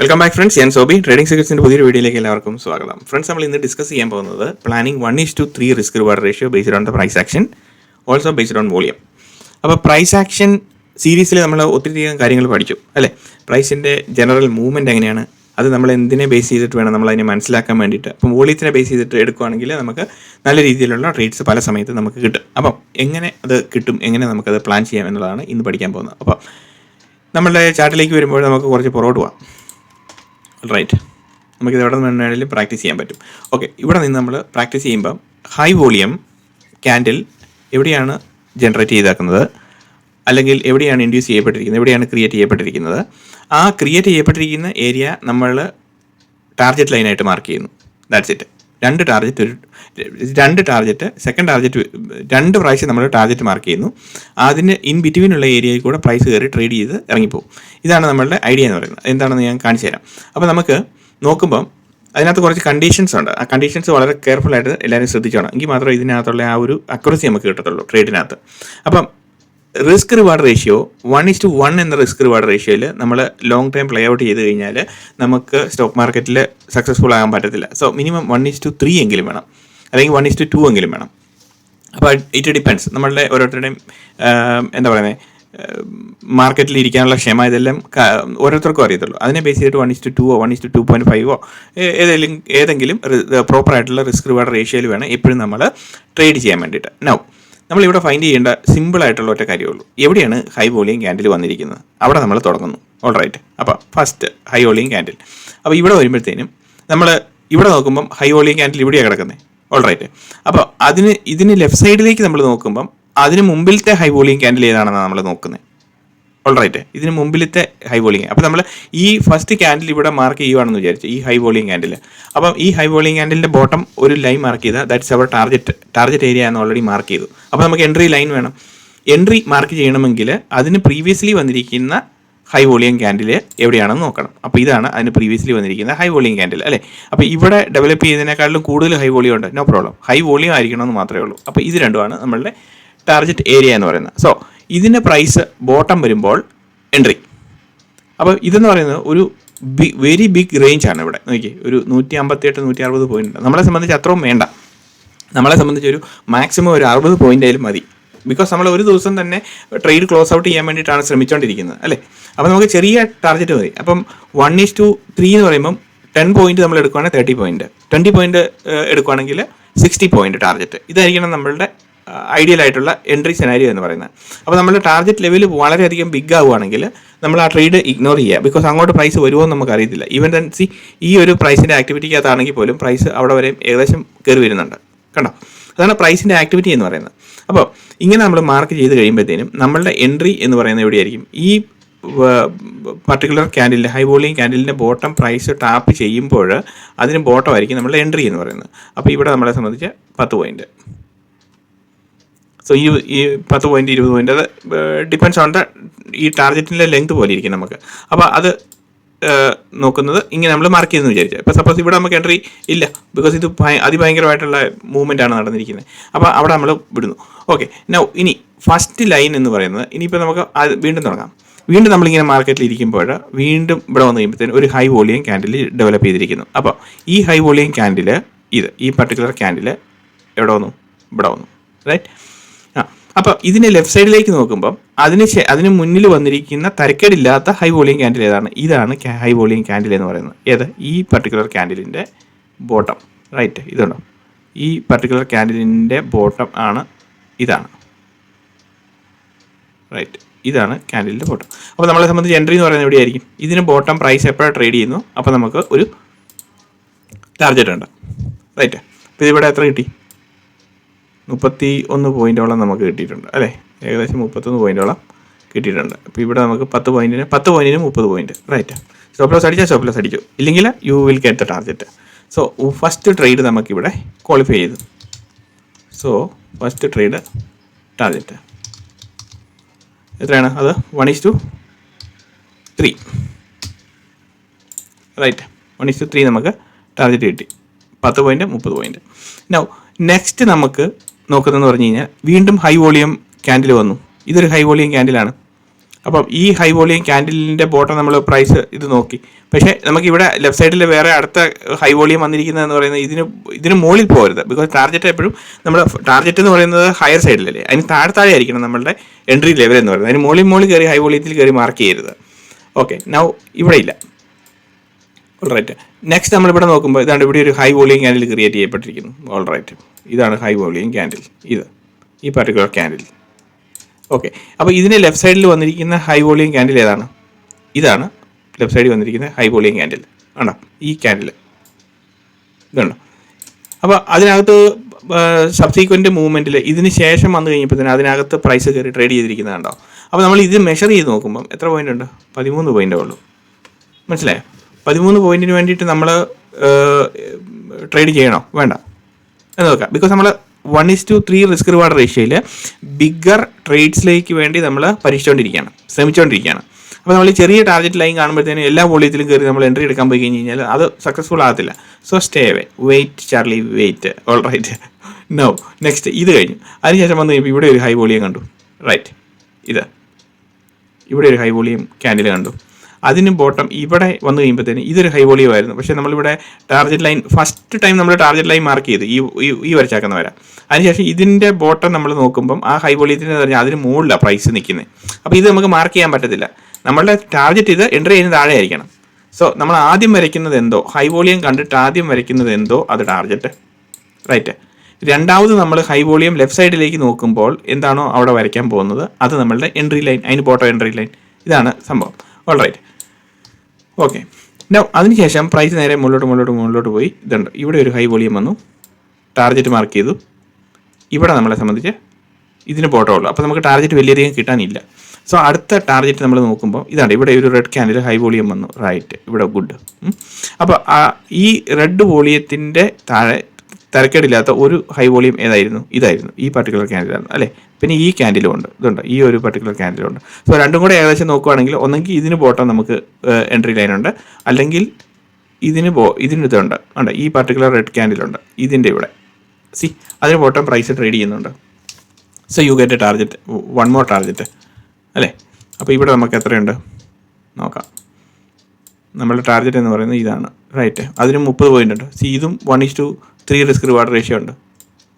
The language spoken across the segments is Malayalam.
വെൽക്കം ബാക്ക് ഫ്രണ്ട്സ് ഞാൻ സോബി. ട്രേഡിംഗ് സെക്രട്സിന്റെ പുതിയൊരു വീഡിയോയിലേക്ക് എല്ലാവർക്കും സ്വാഗതം. ഫ്രണ്ട്സ് നമ്മൾ ഇന്ന് ഡിസ്കസ് ചെയ്യാൻ പോകുന്നത് planning one is to three risk reward ratio based on the price action also based on volume അപ്പോൾ പ്രൈസ് ആക്ഷൻ സീരീസിൽ നമ്മൾ ഒത്തിരിയധികം കാര്യങ്ങൾ പഠിച്ചു അല്ലേ? പ്രൈസിന്റെ ജനറൽ മൂവ്മെന്റ് എങ്ങനെയാണ്? അത് നമ്മൾ എന്തിനെ ബേസ് ചെയ്തിട്ട് വേണം നമ്മൾ അതിനെ മനസ്സിലാക്കാൻ വേണ്ടിയിട്ട്. അപ്പോൾ വോളിയത്തിനെ ബേസ് ചെയ്തിട്ട് എടുക്കുകയാണെങ്കിൽ നമുക്ക് നല്ല രീതിയിലുള്ള ട്രേഡ്സ് പല സമയത്ത് നമുക്ക് കിട്ടും. അപ്പം എങ്ങനെ അത് കിട്ടും? എങ്ങനെ നമുക്കത് പ്ലാൻ ചെയ്യാം എന്നുള്ളതാണ് ഇന്ന് പഠിക്കാൻ പോകുന്നത്. അപ്പോൾ നമ്മളുടെ ചാർട്ടിലേക്ക് വരുമ്പോൾ നമുക്ക് കുറച്ച് പുറകോട്ട് പോവാം. റൈറ്റ് നമുക്കിത് എവിടെ നിന്ന് വേണമെങ്കിലും പ്രാക്ടീസ് ചെയ്യാൻ പറ്റും. ഓക്കെ ഇവിടെ നിന്ന് നമ്മൾ പ്രാക്ടീസ് ചെയ്യുമ്പം ഹൈ വോളിയം ക്യാൻഡിൽ എവിടെയാണ് ജനറേറ്റ് ചെയ്താക്കുന്നത്? അല്ലെങ്കിൽ എവിടെയാണ് ഇൻഡ്യൂസ് ചെയ്യപ്പെട്ടിരിക്കുന്നത്? എവിടെയാണ് ക്രിയേറ്റ് ചെയ്യപ്പെട്ടിരിക്കുന്നത്? ആ ക്രിയേറ്റ് ചെയ്യപ്പെട്ടിരിക്കുന്ന ഏരിയ നമ്മൾ ടാർഗറ്റ് ലൈനായിട്ട് മാർക്ക് ചെയ്യുന്നു. ദാറ്റ്സ് ഇറ്റ് രണ്ട് ടാർജറ്റ് ഒരു രണ്ട് ടാർജറ്റ് സെക്കൻഡ് ടാർജറ്റ് രണ്ട് പ്രാവശ്യം നമ്മൾ ടാർജറ്റ് മാർക്ക് ചെയ്യുന്നു. അതിന് ഇൻ ബിറ്റ്വീനുള്ള ഏരിയയിൽ കൂടെ പ്രൈസ് കയറി ട്രേഡ് ചെയ്ത് ഇറങ്ങിപ്പോകും ഇതാണ് നമ്മളുടെ ഐഡിയ എന്ന് പറയുന്നത്. എന്താണെന്ന് ഞാൻ കാണിച്ചു തരാം. അപ്പോൾ നമുക്ക് നോക്കുമ്പം അതിനകത്ത് കുറച്ച് കണ്ടീഷൻസ് ഉണ്ട്. ആ കണ്ടീഷൻസ് വളരെ കെയർഫുൾ ആയിട്ട് എല്ലാവരും ശ്രദ്ധിച്ചോണം. എങ്കിൽ മാത്രമേ ഇതിനകത്തുള്ള ആ ഒരു അക്യുറസി നമുക്ക് കിട്ടത്തുള്ളൂ ട്രേഡിനകത്ത് അപ്പം risk reward ratio one is to one എന്ന റിസ്ക് റിവാർഡ് റേഷ്യോയിൽ നമ്മൾ ലോങ് ടൈം പ്ലേ ഔട്ട് ചെയ്ത് കഴിഞ്ഞാൽ നമുക്ക് സ്റ്റോക്ക് മാർക്കറ്റിൽ സക്സസ്ഫുൾ ആകാൻ പറ്റത്തില്ല. So minimum one is to three എങ്കിലും വേണം. അല്ലെങ്കിൽ വൺ ഇസ് ടു ടു എങ്കിലും വേണം. അപ്പോൾ ഇറ്റ് ഡിപ്പെൻസ് നമ്മളുടെ ഓരോരുത്തരുടെയും എന്താ പറയുന്നത് മാർക്കറ്റിൽ ഇരിക്കാനുള്ള ക്ഷമ ഇതെല്ലാം ഓരോരുത്തർക്കും അറിയത്തുള്ളൂ. അതിനെ ബേസ് ചെയ്തിട്ട് one is to one is to point ഫൈവോ ഏതെങ്കിലും ഏതെങ്കിലും പ്രോപ്പർ ആയിട്ടുള്ള റിസ്ക് റിവാർഡ് റേഷ്യോയിൽ വേണം എപ്പോഴും നമ്മൾ ട്രേഡ് ചെയ്യാൻ വേണ്ടിയിട്ട്. നൗ നമ്മളിവിടെ ഫൈൻഡ് ചെയ്യേണ്ട സിമ്പിൾ ആയിട്ടുള്ള ഒറ്റ കാര്യമുള്ളൂ എവിടെയാണ് ഹൈ വോളിയം ക്യാൻഡിൽ വന്നിരിക്കുന്നത്? അവിടെ നമ്മൾ തുടങ്ങുന്നു. ഓൾ റൈറ്റ് അപ്പോൾ ഫസ്റ്റ് ഹൈ വോളിയം ക്യാൻഡിൽ അപ്പോൾ ഇവിടെ വരുമ്പോഴത്തേനും നമ്മൾ ഇവിടെ നോക്കുമ്പം ഹൈ വോളിയം ക്യാൻഡിൽ ഇവിടെയാണ് കിടക്കുന്നത് ഓൾ റൈറ്റ് അപ്പോൾ അതിന് ഇതിന് ലെഫ്റ്റ് സൈഡിലേക്ക് നമ്മൾ നോക്കുമ്പം അതിന് മുമ്പിലത്തെ ഹൈ വോളിയം ക്യാൻഡിൽ ഏതാണെന്നാണ് നമ്മൾ നോക്കുന്നത് ഓൾ റൈറ്റ് ഇതിന് മുമ്പിലത്തെ ഹൈ വോളിയം അപ്പോൾ നമ്മൾ ഈ ഫസ്റ്റ് ക്യാൻഡിൽ ഇവിടെ മാർക്ക് ചെയ്യുവാണെന്ന് വിചാരിച്ചു ഈ ഹൈ വോളിയം ക്യാൻഡിൽ അപ്പം ഈ ഹൈ വോളിയം ക്യാൻഡിലിന്റെ ബോട്ടം ഒരു ലൈൻ മാർക്ക് ചെയ്താൽ that's our target target area എന്ന് ഓൾറെഡി മാർക്ക് ചെയ്തു. അപ്പോൾ നമുക്ക് എൻട്രി ലൈൻ വേണം. എൻട്രി മാർക്ക് ചെയ്യണമെങ്കിൽ അതിന് പ്രീവിയസ്ലി വന്നിരിക്കുന്ന ഹൈ വോളിയം ക്യാൻഡിൽ എവിടെയാണെന്ന് നോക്കണം. അപ്പോൾ ഇതാണ് അതിന് പ്രീവിയസ്ലി വന്നിരിക്കുന്ന ഹൈ വോളിയം ക്യാൻഡിൽ അല്ലേ? അപ്പോൾ ഇവിടെ ഡെവലപ്പ് ചെയ്തതിനേക്കാളും കൂടുതൽ ഹൈ വോളിയം ഉണ്ട്. നോ പ്രോബ്ലം ഹൈ വോളിയം ആയിരിക്കണമെന്ന് മാത്രമേ ഉള്ളൂ. അപ്പോൾ ഇത് രണ്ടുമാണ് നമ്മളുടെ ടാർഗറ്റ് ഏരിയ എന്ന് പറയുന്നത്. സോ ഇതിന്റെ പ്രൈസ് ബോട്ടം വരുമ്പോൾ എൻട്രി അപ്പോൾ ഇതെന്ന് പറയുന്നത് ഒരു ബി വെരി ബിഗ് റേഞ്ച് ആണ് ഇവിടെ. നോക്കി ഒരു നൂറ്റി അമ്പത്തി എട്ട് നൂറ്റി അറുപത് പോയിന്റ് നമ്മളെ സംബന്ധിച്ച് അത്രയും വേണ്ട. നമ്മളെ സംബന്ധിച്ച് ഒരു മാക്സിമം ഒരു അറുപത് പോയിന്റ് ആയാലും മതി. ബിക്കോസ് നമ്മൾ ഒരു ദിവസം തന്നെ ട്രേഡ് ക്ലോസ് ഔട്ട് ചെയ്യാൻ വേണ്ടിയിട്ടാണ് ശ്രമിച്ചുകൊണ്ടിരിക്കുന്നത് അല്ലേ? അപ്പോൾ നമുക്ക് ചെറിയ ടാർഗറ്റ് മതി. അപ്പം വൺ ഈസ് ടു ത്രീ എന്ന് പറയുമ്പം ടെൻ പോയിന്റ് നമ്മൾ എടുക്കുകയാണെങ്കിൽ തേർട്ടി പോയിന്റ് ട്വന്റി പോയിന്റ് എടുക്കുകയാണെങ്കിൽ സിക്സ്റ്റി പോയിന്റ് ടാർഗറ്റ് ഇതായിരിക്കണം നമ്മളുടെ ഐഡിയൽ ആയിട്ടുള്ള എൻട്രി സെനാരിയോ എന്ന് പറയുന്നത്. അപ്പോൾ നമ്മുടെ ടാർഗറ്റ് ലെവൽ വളരെയധികം ബിഗ് ആവുകയാണെങ്കിൽ നമ്മൾ ആ ട്രേഡ് ഇഗ്നോർ ചെയ്യുക. ബിക്കോസ് അങ്ങോട്ട് പ്രൈസ് വരുമോ എന്ന് നമുക്ക് അറിയത്തില്ല. ഈവൻ ദൻ സി ഈ ഒരു പ്രൈസിന്റെ ആക്ടിവിറ്റിക്കകത്താണെങ്കിൽ പോലും പ്രൈസ് അവിടെ വരെ ഏകദേശം കയറി വരുന്നുണ്ട്. കണ്ടോ? അതാണ് പ്രൈസിന്റെ ആക്ടിവിറ്റി എന്ന് പറയുന്നത്. അപ്പോൾ ഇങ്ങനെ നമ്മൾ മാർക്ക് ചെയ്ത് കഴിയുമ്പോഴത്തേനും നമ്മളുടെ എൻട്രി എന്ന് പറയുന്നത് എവിടെയായിരിക്കും? ഈ പർട്ടിക്കുലർ ക്യാൻഡിലിന്റെ ഹൈ വോളിയം ക്യാൻഡിലിന്റെ ബോട്ടം പ്രൈസ് ടാപ്പ് ചെയ്യുമ്പോൾ അതിന് ബോട്ടം ആയിരിക്കും നമ്മളുടെ എൻട്രി എന്ന് പറയുന്നത്. അപ്പോൾ ഇവിടെ നമ്മളെ സംബന്ധിച്ച് പത്ത് പോയിന്റ് സോ ഈ ഈ പത്ത് പോയിന്റ് ഇരുപത് പോയിന്റ് അത് ഡിപ്പെൻസ് ഓൺ ദ ഈ ടാർഗറ്റിന്റെ ലെങ്ത് പോലെ ഇരിക്കും നമുക്ക്. അപ്പോൾ അത് നോക്കുന്നത് ഇങ്ങനെ നമ്മൾ മാർക്ക് ചെയ്തെന്ന് വിചാരിച്ചു. ഇപ്പോൾ സപ്പോസ് ഇവിടെ നമുക്ക് എൻട്രി ഇല്ല. ബിക്കോസ് ഇത് ഭയ- അതിഭയങ്കരമായിട്ടുള്ള മൂവ്മെന്റ് ആണ് നടന്നിരിക്കുന്നത്. അപ്പോൾ അവിടെ നമ്മൾ വിടുന്നു. ഓക്കെ നൗ ഇനി ഫസ്റ്റ് ലൈൻ എന്ന് പറയുന്നത് ഇനിയിപ്പോൾ നമുക്ക് അത് വീണ്ടും തുടങ്ങാം. വീണ്ടും നമ്മളിങ്ങനെ മാർക്കറ്റിൽ ഇരിക്കുമ്പോൾ വീണ്ടും ഇവിടെ വന്ന് കഴിയുമ്പോഴത്തേനും ഒരു ഹൈ വോളിയം ക്യാൻഡിൽ ഡെവലപ്പ് ചെയ്തിരിക്കുന്നു. അപ്പോൾ ഈ ഹൈ വോളിയം ക്യാൻഡിൽ ഇത് ഈ പർട്ടിക്കുലർ ക്യാൻഡിൽ എവിടെ വന്നു? ഇവിടെ വന്നു. റൈറ്റ് ആ അപ്പോൾ ഇതിന് ലെഫ്റ്റ് സൈഡിലേക്ക് നോക്കുമ്പോൾ അതിന് അതിന് മുന്നിൽ വന്നിരിക്കുന്ന തരക്കേടില്ലാത്ത ഹൈ വോളിയം ക്യാൻഡിൽ ഏതാണ്? ഇതാണ് ഹൈ വോളിയം ക്യാൻഡിൽ എന്ന് പറയുന്നത്. ഏത്? ഈ പർട്ടിക്കുലർ ക്യാൻഡിലിന്റെ ബോട്ടം റൈറ്റ് ഇതുണ്ടോ? ഈ പർട്ടിക്കുലർ ക്യാൻഡിലിന്റെ ബോട്ടം ആണ് ഇതാണ്. റൈറ്റ് ഇതാണ് ക്യാൻഡിലിന്റെ ബോട്ടം അപ്പോൾ നമ്മളെ സംബന്ധിച്ച് എൻട്രി എന്ന് പറയുന്നത് എവിടെയായിരിക്കും? ഇതിന് ബോട്ടം പ്രൈസ് എപ്പോഴാണ് ട്രേഡ് ചെയ്യുന്നു? അപ്പോൾ നമുക്ക് ഒരു ടാർജറ്റ് ഉണ്ട്. റൈറ്റ് അപ്പോൾ ഇതിവിടെ എത്ര കിട്ടി? മുപ്പത്തി ഒന്ന് പോയിന്റോളം നമുക്ക് കിട്ടിയിട്ടുണ്ട് അല്ലേ? ഏകദേശം മുപ്പത്തൊന്ന് പോയിന്റോളം കിട്ടിയിട്ടുണ്ട്. അപ്പോൾ ഇവിടെ നമുക്ക് പത്ത് പോയിന്റിന് പത്ത് പോയിന്റിന് മുപ്പത് പോയിന്റ് റൈറ്റ് സ്റ്റോപ്പ് ലോസ് അടിച്ചാൽ സ്റ്റോപ്പ് ലോസ് അടിച്ചു ഇല്ലെങ്കിൽ you will get the target so first trade നമുക്കിവിടെ ക്വാളിഫൈ ചെയ്തു. സോ ഫസ്റ്റ് ട്രേഡ് ടാർഗറ്റ് എത്രയാണ് അത്? One is to three right one is to three നമുക്ക് ടാർഗറ്റ് കിട്ടി. പത്ത് പോയിന്റ് മുപ്പത് പോയിന്റ് നൗ നെക്സ്റ്റ് നമുക്ക് നോക്കുന്നതെന്ന് പറഞ്ഞു കഴിഞ്ഞാൽ വീണ്ടും ഹൈ വോളിയം ക്യാൻഡിൽ വന്നു. ഇതൊരു ഹൈ വോളിയം ക്യാൻഡിലാണ് അപ്പം ഈ ഹൈ വോളിയം ക്യാൻഡിലിന്റെ ബോട്ടം നമ്മൾ പ്രൈസ് ഇത് നോക്കി. പക്ഷേ നമുക്ക് ഇവിടെ ലെഫ്റ്റ് സൈഡിൽ വേറെ അടുത്ത ഹൈ വോളിയം വന്നിരിക്കുന്നതെന്ന് പറയുന്നത് ഇതിന് ഇതിന് മുകളിൽ പോകരുത് ബിക്കോസ് ടാർഗറ്റ് എപ്പോഴും നമ്മൾ ടാർഗറ്റ് എന്ന് പറയുന്നത് ഹയർ സൈഡിലല്ലേ അതിന് താഴെ താഴെ ആയിരിക്കണം നമ്മളുടെ എൻട്രി ലെവൽ എന്ന് പറയുന്നത്. അതിന് മുകളിൽ മുകളിൽ കയറി ഹൈ വോളിയത്തിൽ കയറി മാർക്ക് ചെയ്യരുത്. ഓക്കെ നൗ ഇവിടെ ഇല്ല. ഓൾറൈറ്റ് നെക്സ്റ്റ് നമ്മളിവിടെ നോക്കുമ്പോൾ ഇതാണ് ഇവിടെ ഒരു ഹൈ വോളിയം ക്യാൻഡിൽ ക്രിയേറ്റ് ചെയ്യപ്പെട്ടിരിക്കുന്നു. ഓൾറൈറ്റ് ഇതാണ് ഹൈ വോളിയം ക്യാൻഡിൽ ഇത്. ഈ പർട്ടിക്കുലർ ക്യാൻഡിൽ ഓക്കെ അപ്പോൾ ഇതിന് ലെഫ്റ്റ് സൈഡിൽ വന്നിരിക്കുന്ന ഹൈ വോളിയം ക്യാൻഡിൽ ഏതാണ്? ഇതാണ് ലെഫ്റ്റ് സൈഡിൽ വന്നിരിക്കുന്ന ഹൈ വോളിയം ക്യാൻഡിൽ ആണോ ഈ ക്യാൻഡിൽ ഇതുണ്ടോ? അപ്പോൾ അതിനകത്ത് സബ്സീക്വന്റ് മൂവ്മെന്റിൽ ഇതിന് ശേഷം വന്നു കഴിഞ്ഞപ്പോൾ തന്നെ അതിനകത്ത് പ്രൈസ് കയറി ട്രേഡ് ചെയ്തിരിക്കുന്നതുണ്ടോ അപ്പോൾ നമ്മൾ ഇത് മെഷർ ചെയ്ത് നോക്കുമ്പം എത്ര പോയിന്റ് ഉണ്ട്? പതിമൂന്ന് പോയിന്റേ ഉള്ളൂ. മനസ്സിലായോ? പതിമൂന്ന് പോയിന്റിന് വേണ്ടിയിട്ട് നമ്മൾ ട്രേഡ് ചെയ്യണോ? വേണ്ട. എന്ന് നോക്കാം. ബിക്കോസ് നമ്മൾ one is to three risk reward റേഷ്യയിൽ bigger ട്രേഡ്സിലേക്ക് വേണ്ടി നമ്മൾ പരീക്ഷിച്ചുകൊണ്ടിരിക്കുകയാണ് ശ്രമിച്ചുകൊണ്ടിരിക്കുകയാണ് അപ്പോൾ നമ്മൾ ചെറിയ ടാർഗറ്റ് ലൈൻ കാണുമ്പോഴത്തേനും എല്ലാ വോളിയത്തിലും കയറി നമ്മൾ എൻട്രി എടുക്കാൻ പോയി കഴിഞ്ഞ് കഴിഞ്ഞാൽ അത് സക്സസ്ഫുൾ ആകത്തില്ല. So stay away wait Charlie wait all right no next ഇത് കഴിഞ്ഞു. അതിനുശേഷം വന്ന് ഇവിടെ ഒരു ഹൈ വോളിയം കണ്ടു. റൈറ്റ് ഇത്. ഇവിടെ ഒരു ഹൈ വോളിയം ക്യാൻഡിൽ കണ്ടു. അതിന് ബോട്ടം ഇവിടെ വന്നു കഴിയുമ്പോഴത്തേന് ഇതൊരു ഹൈ വോളിയം ആയിരുന്നു. പക്ഷേ നമ്മളിവിടെ ടാർജറ്റ് ലൈൻ ഫസ്റ്റ് ടൈം നമ്മൾ ടാർജറ്റ് ലൈൻ മാർക്ക് ചെയ്ത്. ഈ ഈ- വരച്ചാക്കുന്ന വരാം. അതിനുശേഷം ഇതിന്റെ ബോട്ടം നമ്മൾ നോക്കുമ്പം ആ ഹൈ വോളിയത്തിന് പറഞ്ഞാൽ അതിന് മുകളിലാണ് പ്രൈസ് നിൽക്കുന്നത് അപ്പോൾ ഇത് നമുക്ക് മാർക്ക് ചെയ്യാൻ പറ്റത്തില്ല. നമ്മളുടെ ടാർജറ്റ് ഇത് എൻട്രി ചെയ്യുന്ന താഴെ ആയിരിക്കണം സോ നമ്മൾ ആദ്യം വരയ്ക്കുന്നത് എന്തോ? ഹൈ വോളിയം കണ്ടിട്ട് ആദ്യം വരയ്ക്കുന്നത് എന്തോ? അത് ടാർജറ്റ് റൈറ്റ് രണ്ടാമത് നമ്മൾ ഹൈ വോളിയം ലെഫ്റ്റ് സൈഡിലേക്ക് നോക്കുമ്പോൾ എന്താണോ അവിടെ വരയ്ക്കാൻ പോകുന്നത്? അത് നമ്മളുടെ എൻട്രി ലൈൻ അതിന് ബോട്ടോ എൻട്രി ലൈൻ ഇതാണ് സംഭവം. ഓൾ റൈറ്റ് ഓക്കെ നോ അതിനുശേഷം പ്രൈസ് നേരെ മുകളിലോട്ട് മുകളിലോട്ട് മുകളിലോട്ട് പോയി. ഇതുണ്ട്. ഇവിടെ ഒരു ഹൈ വോളിയം വന്നു. ടാർഗറ്റ് മാർക്ക് ചെയ്തു. ഇവിടെ നമ്മളെ സംബന്ധിച്ച് ഇതിന് പോട്ടോ ഉള്ളൂ. അപ്പോൾ നമുക്ക് ടാർഗറ്റ് വലിയധികം കിട്ടാനില്ല. സോ അടുത്ത ടാർഗറ്റ് നമ്മൾ നോക്കുമ്പോൾ ഇതാണ്. ഇവിടെ ഒരു റെഡ് ക്യാൻഡിൽ ഹൈ വോളിയം വന്നു. റൈറ്റ് ഇവിടെ ഗുഡ് അപ്പോൾ ഈ റെഡ് വോളിയത്തിന്റെ താഴെ തിരക്കേടില്ലാത്ത ഒരു ഹൈ വോളിയം ഏതായിരുന്നു? ഇതായിരുന്നു. ഈ പർട്ടിക്കുലർ ക്യാൻഡിലായിരുന്നു അല്ലേ? പിന്നെ ഈ ക്യാൻഡിലും ഉണ്ട്. ഇതുണ്ട്. ഈ ഒരു പർട്ടിക്കുലർ ക്യാൻഡിലും ഉണ്ട്. സോ രണ്ടും കൂടെ ഏകദേശം നോക്കുവാണെങ്കിൽ ഒന്നെങ്കിൽ ഇതിന് ബോട്ടം നമുക്ക് എൻട്രി ലൈൻ ഉണ്ട്. അല്ലെങ്കിൽ ഇതിന് ബോ ഇതിന് ഇതുണ്ട്. ഉണ്ട്. ഈ പർട്ടിക്കുലർ റെഡ് ക്യാൻഡിലുണ്ട് ഇതിന്റെ ഇവിടെ. സി അതിന് ബോട്ടം പ്രൈസ് ട്രേഡ് ചെയ്യുന്നുണ്ട്. So you get a target one more target അല്ലേ? അപ്പോൾ ഇവിടെ നമുക്ക് എത്രയുണ്ട്? നോക്കാം. നമ്മുടെ ടാർഗറ്റ് എന്ന് പറയുന്നത് ഇതാണ്. റൈറ്റ് അതിന് മുപ്പത് പോയിന്റ് ഉണ്ട്. സി ഇതും one is to three risk reward ratio ഉണ്ട്.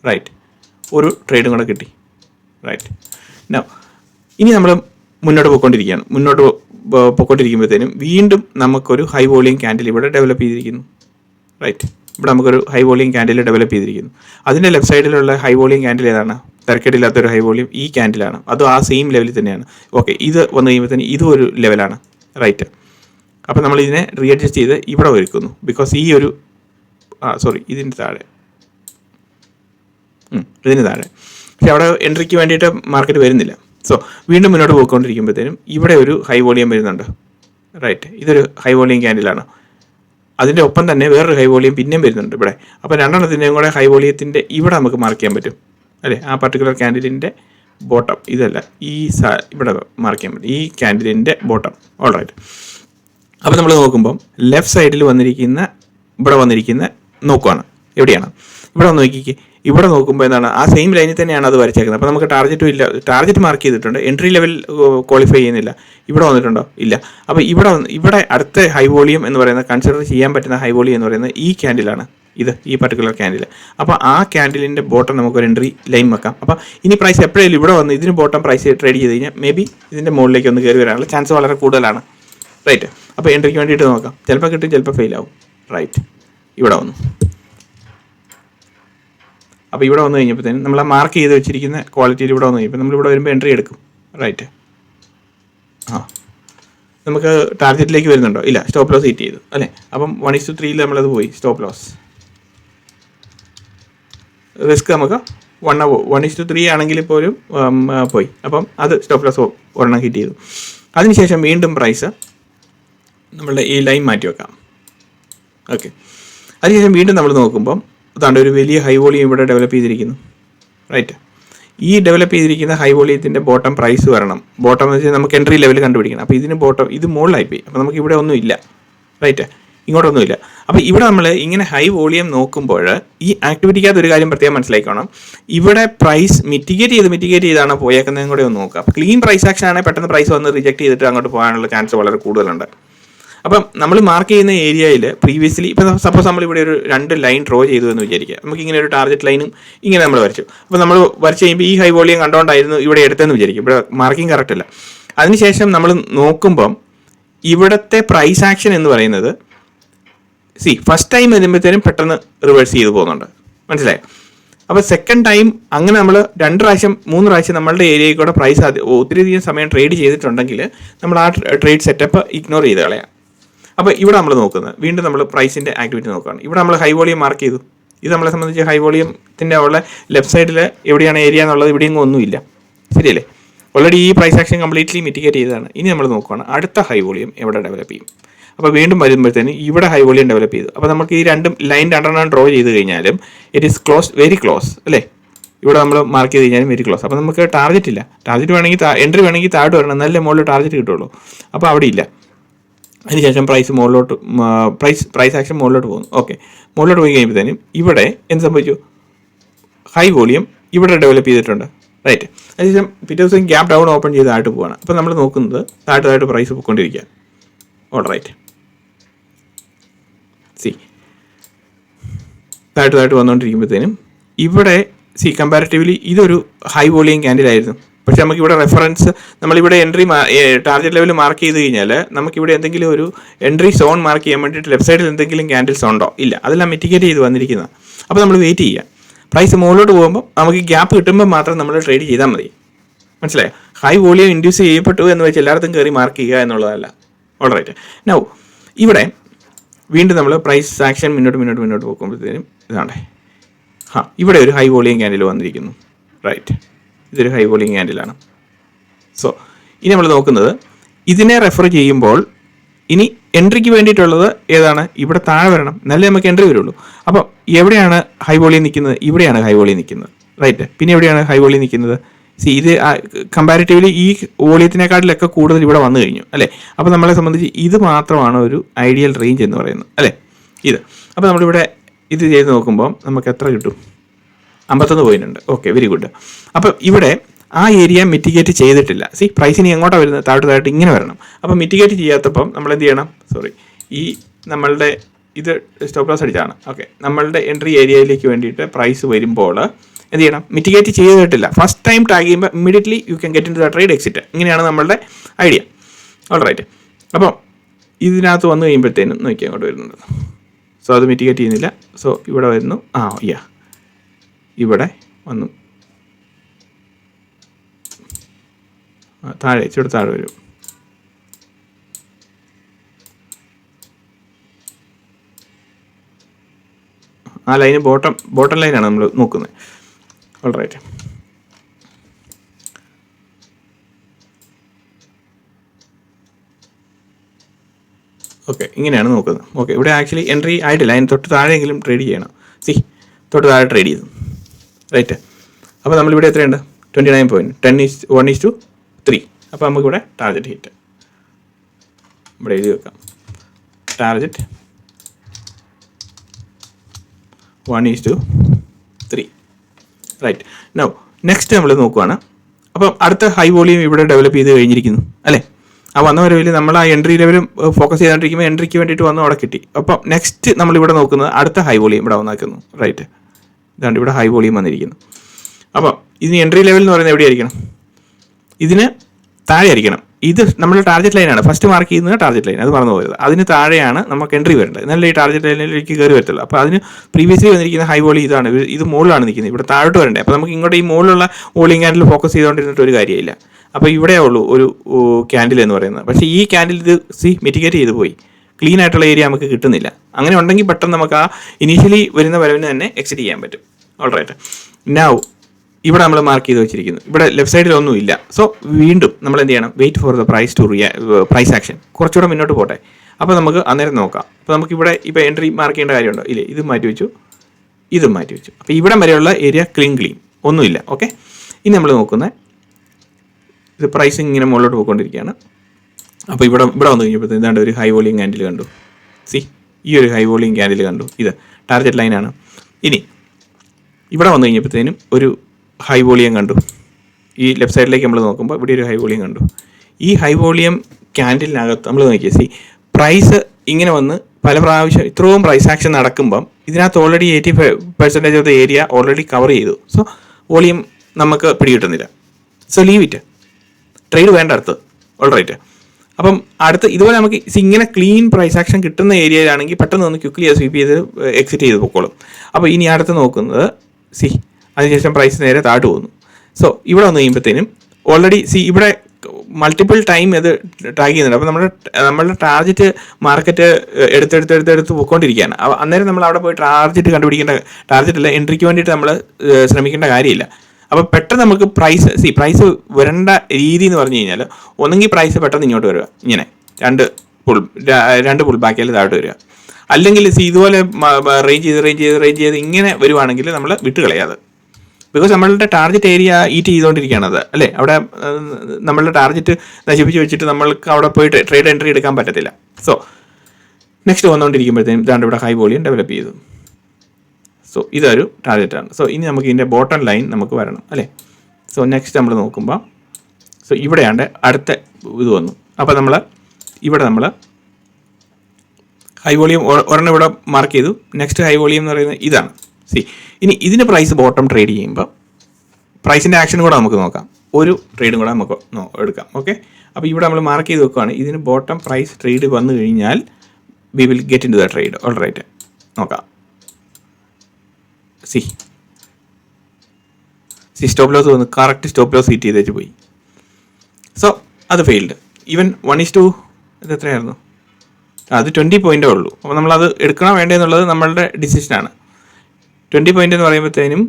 റൈറ്റ് ഒരു ട്രേഡും കൂടെ കിട്ടി. റൈറ്റ് ഇനി നമ്മൾ മുന്നോട്ട് പോയിക്കൊണ്ടിരിക്കുകയാണ്. മുന്നോട്ട് പോയിക്കൊണ്ടിരിക്കുമ്പോഴത്തേനും വീണ്ടും നമുക്കൊരു ഹൈ വോളിയം ക്യാൻഡിൽ ഇവിടെ ഡെവലപ്പ് ചെയ്തിരിക്കുന്നു. റൈറ്റ് ഇവിടെ നമുക്കൊരു ഹൈ വോളിയം ക്യാൻഡിൽ ഡെവലപ്പ് ചെയ്തിരിക്കുന്നു. അതിന്റെ ലെഫ്റ്റ് സൈഡിലുള്ള ഹൈ വോളിയം ക്യാൻഡിൽ ഏതാണ്? തിരക്കേടില്ലാത്തൊരു ഹൈ വോളിയം ഈ ക്യാൻഡിലാണ് അതും ആ സെയിം ലെവലിൽ തന്നെയാണ്. ഓക്കെ ഇത് വന്നു കഴിയുമ്പോഴത്തേന് ഇതും ഒരു ലെവലാണ് റൈറ്റ് അപ്പോൾ നമ്മൾ ഇതിനെ റീഅഡ്ജസ്റ്റ് ചെയ്ത് ഇവിടെ ഒരുക്കുന്നു. ബിക്കോസ് ഈ ഒരു ആ സോറി ഇതിന്റെ താഴെ. ഇതിന് താഴെ. പക്ഷെ അവിടെ എൻട്രിക്ക് വേണ്ടിയിട്ട് മാർക്കറ്റ് വരുന്നില്ല. സോ വീണ്ടും മുന്നോട്ട് പോയിക്കൊണ്ടിരിക്കുമ്പോഴത്തേനും ഇവിടെ ഒരു ഹൈ വോളിയം വരുന്നുണ്ട്. റൈറ്റ് ഇതൊരു ഹൈ വോളിയം ക്യാൻഡിലാണ് അതിന്റെ ഒപ്പം തന്നെ വേറൊരു ഹൈ വോളിയം പിന്നെയും വരുന്നുണ്ട് ഇവിടെ. അപ്പോൾ രണ്ടെണ്ണത്തിന്റെയും കൂടെ ഹൈ വോളിയത്തിന്റെ ഇവിടെ നമുക്ക് മാർക്ക് ചെയ്യാൻ പറ്റും. അല്ലേ? ആ പർട്ടിക്കുലർ ക്യാൻഡിലിന്റെ ബോട്ടം ഇതല്ല ഈ സാ ഇവിടെ മാർക്ക് ചെയ്യാൻ പറ്റും. ഈ ക്യാൻഡിലിന്റെ ബോട്ടം ഓൾ റൈറ്റ് അപ്പോൾ നമ്മൾ നോക്കുമ്പം ലെഫ്റ്റ് സൈഡിൽ വന്നിരിക്കുന്ന ഇവിടെ വന്നിരിക്കുന്ന നോക്കുവാണ്. എവിടെയാണ്? ഇവിടെ ഒന്ന് നോക്കിക്കേ. ഇവിടെ നോക്കുമ്പോൾ എന്താണ്? ആ സെയിം ലൈനിൽ തന്നെയാണ് അത് വരച്ചേക്കുന്നത്. അപ്പോൾ നമുക്ക് ടാർജറ്റും ഇല്ല. ടാർജറ്റ് മാർക്ക് ചെയ്തിട്ടുണ്ട്. എൻട്രി ലെവൽ ക്വാളിഫൈ ചെയ്യുന്നില്ല. ഇവിടെ വന്നിട്ടുണ്ടോ? ഇല്ല. അപ്പോൾ ഇവിടെ ഇവിടെ അടുത്ത ഹൈ വോളിയം എന്ന് പറയുന്നത് കൺസിഡർ ചെയ്യാൻ പറ്റുന്ന ഹൈ വോളിയം എന്ന് പറയുന്നത് ഈ ക്യാൻഡിലാണ് ഇത് ഈ പർട്ടിക്കുലർ ക്യാൻഡിൽ അപ്പോൾ ആ ക്യാൻഡിലിന്റെ ബോട്ടം നമുക്ക് ഒരു എൻട്രി ലൈൻ വെക്കാം. അപ്പോൾ ഇനി പ്രൈസ് എപ്പോഴേലും ഇവിടെ വന്ന് ഇതിന് ബോട്ടം പ്രൈസ് ട്രേഡ് ചെയ്ത് കഴിഞ്ഞാൽ മേ ബി ഇതിന്റെ മുകളിലേക്ക് ഒന്ന് കയറി വരാനുള്ള ചാൻസ് വളരെ കൂടുതലാണ്. റൈറ്റ് അപ്പോൾ എൻട്രിക്ക് വേണ്ടിയിട്ട് നോക്കാം. ചിലപ്പോൾ കിട്ടും ചിലപ്പോൾ ഫെയിൽ ആവും. റൈറ്റ് ഇവിടെ വന്നു. അപ്പോൾ ഇവിടെ വന്നു കഴിഞ്ഞപ്പോഴത്തേനും നമ്മൾ ആ മാർക്ക് ചെയ്ത് വെച്ചിരിക്കുന്ന ക്വാളിറ്റിയിൽ ഇവിടെ വന്നു കഴിഞ്ഞപ്പോൾ നമ്മൾ ഇവിടെ വരുമ്പോൾ എൻട്രി എടുക്കും. റൈറ്റ് ആ. നമുക്ക് ടാർഗറ്റിലേക്ക് വരുന്നുണ്ടോ? ഇല്ല സ്റ്റോപ്പ് ലോസ് ഹിറ്റ് ചെയ്തു. അല്ലേ? അപ്പം വൺ ഇസ് ടു ത്രീയിൽ നമ്മളത് പോയി സ്റ്റോപ്പ് ലോസ് റിസ്ക് നമുക്ക് one one is to three ആണെങ്കിൽ പോലും പോയി. അപ്പം അത് സ്റ്റോപ്പ് ലോസ് ഒരെണ്ണം ഹിറ്റ് ചെയ്തു. അതിനുശേഷം വീണ്ടും പ്രൈസ് നമ്മളുടെ ഈ ലൈൻ മാറ്റി വെക്കാം. ഓക്കെ അതിനുശേഷം വീണ്ടും നമ്മൾ നോക്കുമ്പം അതാണ്ട് ഒരു വലിയ ഹൈ വോളിയം ഇവിടെ ഡെവലപ്പ് ചെയ്തിരിക്കുന്നു. റൈറ്റ് ഈ ഡെവലപ്പ് ചെയ്തിരിക്കുന്ന ഹൈ വോളിയത്തിന്റെ ബോട്ടം പ്രൈസ് വരണം. ബോട്ടം എന്ന് വെച്ചാൽ നമുക്ക് എൻട്രി ലെവൽ കണ്ടുപിടിക്കണം. അപ്പോൾ ഇതിന് ബോട്ടം ഇത് മുകളിലായി പോയി അപ്പോൾ നമുക്ക് ഇവിടെ ഒന്നും ഇല്ല. റൈറ്റ് ഇങ്ങോട്ടൊന്നുമില്ല അപ്പോൾ ഇവിടെ നമ്മൾ ഇങ്ങനെ ഹൈ വോളിയം നോക്കുമ്പോൾ ഈ ആക്ടിവിറ്റിക്കകത്ത് ഒരു കാര്യം പ്രത്യേകം മനസ്സിലാക്കണം. ഇവിടെ പ്രൈസ് മിറ്റിഗേറ്റ് ചെയ്ത് മിറ്റിഗേറ്റ് ചെയ്താണ് പോയേക്കുന്നതും കൂടെ ഒന്ന് നോക്കുക. ക്ലീൻ പ്രൈസ് ആക്ഷൻ ആണെങ്കിൽ പെട്ടെന്ന് പ്രൈസ് വന്ന് റിജക്ട് ചെയ്തിട്ട് അങ്ങോട്ട് പോകാനുള്ള ചാൻസ് വളരെ കൂടുതലുണ്ട്. അപ്പം നമ്മൾ മാർക്ക് ചെയ്യുന്ന ഏരിയയിൽ പ്രീവിയസ്ലി ഇപ്പം സപ്പോസ് നമ്മൾ ഇവിടെ ഒരു രണ്ട് ലൈൻ ഡ്രോ ചെയ്തു എന്ന് വിചാരിക്കുക. നമുക്ക് ഇങ്ങനെ ഒരു ടാർഗറ്റ് ലൈനും ഇങ്ങനെ നമ്മൾ വരച്ചു. അപ്പോൾ നമ്മൾ വരച്ച് കഴിയുമ്പോൾ ഈ ഹൈ വോളിയം കണ്ടുകൊണ്ടായിരുന്നു ഇവിടെ എടുത്തതെന്ന് വിചാരിക്കും ഇവിടെ മാർക്കിംഗ് കറക്റ്റ് അല്ല. അതിനുശേഷം നമ്മൾ നോക്കുമ്പം ഇവിടുത്തെ പ്രൈസ് ആക്ഷൻ എന്ന് പറയുന്നത് സി ഫസ്റ്റ് ടൈം വരുമ്പോഴത്തേനും പെട്ടെന്ന് റിവേഴ്സ് ചെയ്തു പോകുന്നുണ്ട്. മനസ്സിലായോ? അപ്പോൾ സെക്കൻഡ് ടൈം അങ്ങനെ നമ്മൾ രണ്ട് പ്രാവശ്യം മൂന്ന് പ്രാവശ്യം നമ്മളുടെ ഏരിയയിൽ കൂടെ പ്രൈസ് ഒത്തിരി അധികം സമയം ട്രേഡ് ചെയ്തിട്ടുണ്ടെങ്കിൽ നമ്മൾ ആ ട്രേഡ് സെറ്റപ്പ് ഇഗ്നോർ ചെയ്ത് കളയാം. അപ്പോൾ ഇവിടെ നമ്മൾ നോക്കുന്നത്. വീണ്ടും നമ്മൾ പ്രൈസിന്റെ ആക്ടിവിറ്റി നോക്കുകയാണ് ഇവിടെ നമ്മൾ ഹൈ വോളിയം മാർക്ക് ചെയ്തു. ഇത് നമ്മളെ സംബന്ധിച്ച് ഹൈ വോളിയത്തിന്റെ ഉള്ള ലെഫ്റ്റ് സൈഡിൽ എവിടെയാണ് ഏരിയ എന്നുള്ളത് ഇവിടെയും ഒന്നുമില്ല. ശരിയല്ലേ? ഓൾറെഡി ഈ പ്രൈസ് ആക്ഷൻ കംപ്ലീറ്റ്ലി മിറ്റിഗേറ്റ് ചെയ്തതാണ്. ഇനി നമ്മൾ നോക്കുകയാണ് അടുത്ത ഹൈ വോളിയം എവിടെ ഡെവലപ്പ് ചെയ്യും. അപ്പോൾ വീണ്ടും വരുമ്പോഴത്തേന് ഇവിടെ ഹൈ വോളിയം ഡെവലപ്പ് ചെയ്തു. അപ്പോൾ നമുക്ക് ഈ രണ്ടും ലൈൻ രണ്ടെണ്ണം ഡ്രോ ചെയ്ത് കഴിഞ്ഞാലും it is close very close അല്ലേ? ഇവിടെ നമ്മൾ മാർക്ക് ചെയ്ത് കഴിഞ്ഞാലും വെരി ക്ലോസ് അപ്പോൾ നമുക്ക് ടാർഗറ്റ് ഇല്ല. ടാർഗറ്റ് വേണമെങ്കിൽ എൻട്രി വേണമെങ്കിൽ താഴോട്ട് വരണം. നല്ല മുകളിൽ ടാർഗറ്റ് കിട്ടുള്ളൂ. അപ്പോൾ അവിടെ ഇല്ല. അതിനുശേഷം പ്രൈസ് മുകളിലോട്ട് പ്രൈസ് പ്രൈസ് ആക്ഷൻ മുകളിലോട്ട് പോകുന്നു. ഓക്കെ മുകളിലോട്ട് പോയി കഴിയുമ്പോഴത്തേനും ഇവിടെ എന്ത് സംഭവിച്ചു? ഹൈ വോളിയം ഇവിടെ ഡെവലപ്പ് ചെയ്തിട്ടുണ്ട്. റൈറ്റ് അതിനുശേഷം പിറ്റേ ദിവസം ഗ്യാപ് ഡൗൺ ഓപ്പൺ ചെയ്ത് താഴോട്ട് പോവാണ്. അപ്പോൾ നമ്മൾ നോക്കുന്നത് താഴോട്ടായിട്ട് താഴോട്ട് പ്രൈസ് പോയിക്കൊണ്ടിരിക്കുക ഓൾ റൈറ്റ് സി താഴോട്ടായിട്ട് താഴോട്ട് വന്നുകൊണ്ടിരിക്കുമ്പോഴത്തേനും ഇവിടെ സി കമ്പാരിറ്റീവ്ലി ഇതൊരു ഹൈ വോളിയം ക്യാൻഡിലായിരുന്നു പക്ഷെ നമുക്ക് ഇവിടെ റെഫറൻസ് നമ്മളിവിടെ എൻട്രി ടാർഗറ്റ് ലെവൽ മാർക്ക് ചെയ്ത് കഴിഞ്ഞാൽ നമുക്കിവിടെ എന്തെങ്കിലും ഒരു എൻട്രി സോൺ മാർക്ക് ചെയ്യാൻ വേണ്ടിയിട്ട് ലെഫ്റ്റ് സൈഡിൽ എന്തെങ്കിലും ക്യാൻഡിൽസ് ഉണ്ടോ? ഇല്ല. അതെല്ലാം മിറ്റിഗേറ്റ് ചെയ്ത് വന്നിരിക്കുന്നത്. അപ്പോൾ നമ്മൾ വെയിറ്റ് ചെയ്യുക പ്രൈസ് മുകളിലോട്ട് പോകുമ്പോൾ നമുക്ക് ഗ്യാപ്പ് കിട്ടുമ്പോൾ മാത്രം നമ്മൾ ട്രേഡ് ചെയ്താൽ മതി. മനസ്സിലായോ? ഹൈ വോളിയം ഇൻഡ്യൂസ് ചെയ്യപ്പെട്ടു എന്ന് വെച്ച് എല്ലായിടത്തും കയറി മാർക്ക് ചെയ്യുക എന്നുള്ളതല്ല. ഓൾറൈറ്റ് നൗ ഇവിടെ വീണ്ടും നമ്മൾ പ്രൈസ് ആക്ഷൻ മുന്നോട്ട് മുന്നോട്ട് മുന്നോട്ട് പോകുമ്പോഴത്തേനും ഇതാണ്ടേ. ഹാ ഇവിടെ ഒരു ഹൈ വോളിയം ക്യാൻഡിൽ വന്നിരിക്കുന്നു. റൈറ്റ് ഇതൊരു ഹൈ വോളിയം ക്യാൻഡിലാണ് സോ ഇനി നമ്മൾ നോക്കുന്നത് ഇതിനെ റെഫർ ചെയ്യുമ്പോൾ ഇനി എൻട്രിക്ക് വേണ്ടിയിട്ടുള്ളത് ഏതാണ്? ഇവിടെ താഴെ വരണം. എന്നാലേ നമുക്ക് എൻട്രി വരുള്ളൂ. അപ്പം എവിടെയാണ് ഹൈ വോളിയം നിൽക്കുന്നത്? ഇവിടെയാണ് ഹൈ വോളിയം നിൽക്കുന്നത്. റൈറ്റ് പിന്നെ എവിടെയാണ് ഹൈ വോളിയം നിൽക്കുന്നത്? സി ഇത് കമ്പാരിറ്റീവ്ലി ഈ വോളിയത്തിനെക്കാട്ടിലൊക്കെ കൂടുതൽ ഇവിടെ വന്നു കഴിഞ്ഞു. അല്ലേ? അപ്പോൾ നമ്മളെ സംബന്ധിച്ച് ഇത് മാത്രമാണ് ഒരു ഐഡിയൽ റേഞ്ച് എന്ന് പറയുന്നത്. അല്ലേ? ഇത്. അപ്പോൾ നമ്മളിവിടെ ഇത് ചെയ്ത് നോക്കുമ്പോൾ നമുക്ക് എത്ര കിട്ടും? അമ്പത്തൊന്ന് പോയിന്റ് ഉണ്ട് ഓക്കെ വെരി ഗുഡ് അപ്പം ഇവിടെ ആ ഏരിയ മിറ്റിഗേറ്റ് ചെയ്തിട്ടില്ല. സി പ്രൈസിന് എങ്ങോട്ടാണ് വരുന്നത്? താഴോട്ട് താഴോട്ട് ഇങ്ങനെ വരണം. അപ്പം മിറ്റിഗേറ്റ് ചെയ്യാത്തപ്പം നമ്മൾ എന്ത് ചെയ്യണം? സോറി ഈ നമ്മളുടെ ഇത് സ്റ്റോപ്പ് ലോസ് അടിച്ചാണ്. ഓക്കെ നമ്മളുടെ എൻട്രി ഏരിയയിലേക്ക് വേണ്ടിയിട്ട് പ്രൈസ് വരുമ്പോൾ എന്ത് ചെയ്യണം? മിറ്റിഗേറ്റ് ചെയ്തിട്ടില്ല. ഫസ്റ്റ് ടൈം ടാഗ് ചെയ്യുമ്പോൾ immediately you can get into the trade exit ഇങ്ങനെയാണ് നമ്മളുടെ ഐഡിയ ഓൾ റൈറ്റ് അപ്പം ഇതിനകത്ത് വന്നു കഴിയുമ്പോഴത്തേനും നോക്കി അങ്ങോട്ട് വരുന്നുണ്ട് സോ അത് മിറ്റിഗേറ്റ് ചെയ്യുന്നില്ല. സോ ഇവിടെ വരുന്നു. ആ യാ ഇവിടെ വന്നു. താഴെ ഇച്ചിരി താഴെ വരും. ആ ലൈന് ബോട്ടം ബോട്ടം ലൈനാണ് നമ്മൾ നോക്കുന്നത്. ഓൾ റൈറ്റ് ഓക്കെ ഇങ്ങനെയാണ് നോക്കുന്നത്. ഓക്കെ ഇവിടെ ആക്ച്വലി എൻട്രി ആയിട്ടില്ല. അതിന് തൊട്ട് താഴെയെങ്കിലും ട്രേഡ് ചെയ്യണം. സി തൊട്ട് താഴെ ട്രേഡ് ചെയ്തു. റൈറ്റ് അപ്പോൾ നമ്മളിവിടെ എത്രയുണ്ട്? Twenty nine point ten is one is to three അപ്പോൾ നമുക്കിവിടെ ടാർജറ്റ് ഹിറ്റ് ഇവിടെ എഴുതി വെക്കാം. Target one is to three right now next നമ്മൾ നോക്കുവാണ്. അപ്പം അടുത്ത ഹൈ വോളിയം ഇവിടെ ഡെവലപ്പ് ചെയ്ത് കഴിഞ്ഞിരിക്കുന്നു. അല്ലേ? ആ വന്ന വരവിൽ നമ്മൾ ആ എൻട്രി ലെവലും ഫോക്കസ് ചെയ്തുകൊണ്ടിരിക്കുമ്പോൾ എൻട്രിക്ക് വേണ്ടിയിട്ട് വന്നു അവിടെ കിട്ടി. അപ്പം നെക്സ്റ്റ് നമ്മളിവിടെ നോക്കുന്നത് അടുത്ത ഹൈ വോളിയം ഇവിടെ വന്നാക്കുന്നു. റൈറ്റ് ഇതാണ്ട് ഇവിടെ ഹൈ വോളിയം വന്നിരിക്കുന്നു. അപ്പോൾ ഇതിന് എൻട്രി ലെവൽ എന്ന് പറയുന്നത് എവിടെയായിരിക്കണം? ഇതിന് താഴെ ആയിരിക്കണം ഇത് നമ്മുടെ ടാർഗറ്റ് ലൈനാണ് ഫസ്റ്റ് മാർക്ക് ചെയ്യുന്നത് ടാർഗറ്റ് ലൈൻ അത് പറഞ്ഞു പോയത് അതിന് താഴെയാണ് നമുക്ക് എൻട്രി വരേണ്ടത് എന്നാലേ ഈ ടാർഗറ്റ് ലൈനിലേക്ക് കയറി വരത്തുള്ളൂ. അപ്പോൾ അതിന് പ്രീവിയസ്ലി വന്നിരിക്കുന്ന ഹൈ വോളി ഇതാണ്. ഇത് മുകളിലാണ് നിൽക്കുന്നത്. ഇവിടെ താഴോട്ട് വരണ്ടേ. അപ്പോൾ നമുക്ക് ഇങ്ങോട്ട് ഈ മുകളിലുള്ള വോളിംഗ് ക്യാൻഡിൽ ഫോക്കസ് ചെയ്തുകൊണ്ടിരുന്നിട്ട് ഒരു കാര്യമില്ല. അപ്പോൾ ഇവിടെ ഉള്ളൂ ഒരു ക്യാൻഡിൽ എന്ന് പറയുന്നത്. പക്ഷേ ഈ ക്യാൻഡിൽ ഇത് സി മിറ്റിഗേറ്റ് ചെയ്ത് പോയി. ക്ലീൻ ആയിട്ടുള്ള ഏരിയ നമുക്ക് കിട്ടുന്നില്ല. അങ്ങനെ ഉണ്ടെങ്കിൽ പെട്ടെന്ന് നമുക്ക് ആ ഇനീഷ്യലി വരുന്ന വരവിന് തന്നെ എക്സിറ്റ് ചെയ്യാൻ പറ്റും. ഓൾറൈറ്റ് നൗ ഇവിടെ നമ്മൾ മാർക്ക് ചെയ്ത് വെച്ചിരിക്കുന്നു. ഇവിടെ ലെഫ്റ്റ് സൈഡിൽ ഒന്നും ഇല്ല. സോ വീണ്ടും നമ്മൾ എന്ത് ചെയ്യണം? Wait for the price to Riya price action കുറച്ചുകൂടെ മുന്നോട്ട് പോട്ടെ. അപ്പോൾ നമുക്ക് അന്നേരം നോക്കാം. അപ്പോൾ നമുക്ക് ഇവിടെ ഇപ്പോൾ എൻട്രി മാർക്ക് ചെയ്യേണ്ട കാര്യമുണ്ടോ? ഇല്ലേ ഇത് മാറ്റി വെച്ചു. ഇതും മാറ്റി വെച്ചു. അപ്പോൾ ഇവിടെ വരെയുള്ള ഏരിയ ക്ലീൻ ക്ലീൻ ഒന്നുമില്ല. ഓക്കെ ഇനി നമ്മൾ നോക്കുന്നത് ഇത് പ്രൈസിങ് ഇങ്ങനെ മുകളിലോട്ട് പോയിക്കൊണ്ടിരിക്കുകയാണ്. അപ്പോൾ ഇവിടെ ഇവിടെ വന്നു കഴിഞ്ഞപ്പോൾ ഇതാണ്ട് ഒരു ഹൈ വോളിയം ക്യാൻഡിൽ കണ്ടു. സി ഈ ഒരു ഹൈ വോളിയം ക്യാൻഡിൽ കണ്ടു. ഇത് ടാർഗറ്റ് ലൈനാണ് ഇനി ഇവിടെ വന്നു കഴിഞ്ഞപ്പോഴത്തേനും ഒരു ഹൈ വോളിയം കണ്ടു. ഈ ലെഫ്റ്റ് സൈഡിലേക്ക് നമ്മൾ നോക്കുമ്പോൾ ഇവിടെ ഒരു ഹൈ വോളിയം കണ്ടു. ഈ ഹൈ വോളിയം ക്യാൻഡിലിനകത്ത് നമ്മൾ നോക്കിയാൽ സി പ്രൈസ് ഇങ്ങനെ വന്ന് പല പ്രാവശ്യം ഇത്രയും പ്രൈസ് ആക്ഷൻ നടക്കുമ്പം ഇതിനകത്ത് already eighty five percentage of the area already cover ചെയ്തു. സോ വോളിയം നമുക്ക് പിടികിട്ടുന്നില്ല. സോ ലീവ് ഇറ്റ് ട്രേഡ് വേണ്ട അടുത്ത്. ഓൾ റൈറ്റ് അപ്പം അടുത്ത് ഇതുപോലെ നമുക്ക് ഇങ്ങനെ ക്ലീൻ പ്രൈസ് ആക്ഷൻ കിട്ടുന്ന ഏരിയയിലാണെങ്കിൽ പെട്ടെന്ന് ഒന്ന് ക്വിക്ലി സ്വീപ്പ് ചെയ്ത് എക്സിറ്റ് ചെയ്ത് പൊക്കോളും. അപ്പോൾ ഇനി അടുത്ത് നോക്കുന്നത് സി അതിനുശേഷം പ്രൈസ് നേരെ താഴ്ത്തു പോകുന്നു. സോ ഇവിടെ വന്നു കഴിയുമ്പോഴത്തേനും ഓൾറെഡി സി ഇവിടെ മൾട്ടിപ്പിൾ ടൈം ഇത് ട്രാക്ക് ചെയ്യുന്നുണ്ട്. അപ്പോൾ നമ്മുടെ നമ്മളുടെ ടാർജറ്റ് മാർക്കറ്റ് എടുത്തെടുത്ത് എടുത്തെടുത്ത് പോയിക്കൊണ്ടിരിക്കുകയാണ് അപ്പോൾ അന്നേരം നമ്മൾ അവിടെ പോയി ടാർജറ്റ് കണ്ടുപിടിക്കേണ്ട ടാർജറ്റ് അല്ല എൻട്രിക്ക് വേണ്ടിയിട്ട് നമ്മൾ ശ്രമിക്കേണ്ട കാര്യമില്ല. അപ്പോൾ പെട്ടെന്ന് നമുക്ക് പ്രൈസ് സി പ്രൈസ് വരേണ്ട രീതി എന്ന് പറഞ്ഞു കഴിഞ്ഞാൽ ഒന്നെങ്കിൽ പ്രൈസ് പെട്ടെന്ന് ഇങ്ങോട്ട് വരിക. ഇങ്ങനെ. രണ്ട് പുൾ രണ്ട് പുൾ ബാക്കിൽ താഴോട്ട് വരിക. അല്ലെങ്കിൽ സി ഇതുപോലെ റേഞ്ച് ചെയ്ത് റേഞ്ച് ചെയ്ത് റേഞ്ച് ചെയ്ത് ഇങ്ങനെ വരുവാണെങ്കിൽ നമ്മൾ വിട്ട് കളയാതെ ബിക്കോസ് നമ്മളുടെ ടാർഗറ്റ് ഏരിയ ഈറ്റ് ചെയ്തുകൊണ്ടിരിക്കുകയാണത് അല്ലേ? അവിടെ നമ്മളുടെ ടാർഗറ്റ് നശിപ്പിച്ച് വെച്ചിട്ട് നമ്മൾക്ക് അവിടെ പോയിട്ട് ട്രേഡ് എൻട്രി എടുക്കാൻ പറ്റത്തില്ല. സോ നെക്സ്റ്റ് വന്നുകൊണ്ടിരിക്കുമ്പോഴത്തേനും ഇതാണ്ട് ഇവിടെ ഹൈ വോളിയം ഡെവലപ്പ് ചെയ്തു. സോ ഇതൊരു ടാർഗറ്റാണ് സോ ഇനി നമുക്ക് ഇതിന്റെ ബോട്ടം ലൈൻ നമുക്ക് വരണം അല്ലേ? സോ നെക്സ്റ്റ് നമ്മൾ നോക്കുമ്പോൾ സോ ഇവിടെയാണ്ട് അടുത്ത ഇത് വന്നു. അപ്പോൾ നമ്മൾ ഇവിടെ നമ്മൾ ഹൈ വോളിയം ഒരെണ്ണം ഇവിടെ മാർക്ക് ചെയ്തു. നെക്സ്റ്റ് ഹൈ വോളിയം എന്ന് പറയുന്നത് ഇതാണ്. സി ഇനി ഇതിന്റെ പ്രൈസ് ബോട്ടം ട്രേഡ് ചെയ്യുമ്പോൾ പ്രൈസിന്റെ ആക്ഷൻ കൂടെ നമുക്ക് നോക്കാം. ഒരു ട്രേഡും കൂടെ നമുക്ക് എടുക്കാം ഓക്കെ അപ്പോൾ ഇവിടെ നമ്മൾ മാർക്ക് ചെയ്ത് വെക്കുകയാണ് ഇതിന് ബോട്ടം പ്രൈസ് ട്രേഡ് വന്നു കഴിഞ്ഞാൽ we will get into the trade all right നോക്കാം. സി. സി സ്റ്റോപ്പ് ലോസ് വന്ന് കറക്റ്റ് സ്റ്റോപ്പ് ലോസ് ഹീറ്റ് ചെയ്തേച്ച് പോയി. സോ അത് failed even one is to ഇത് എത്രയായിരുന്നു? അത് ട്വന്റി പോയിന്റേ ഉള്ളൂ. അപ്പോൾ നമ്മളത് എടുക്കണോ വേണ്ടേ എന്നുള്ളത് നമ്മളുടെ ഡിസിഷനാണ് ട്വന്റി പോയിന്റ് എന്ന് പറയുമ്പോഴത്തേനും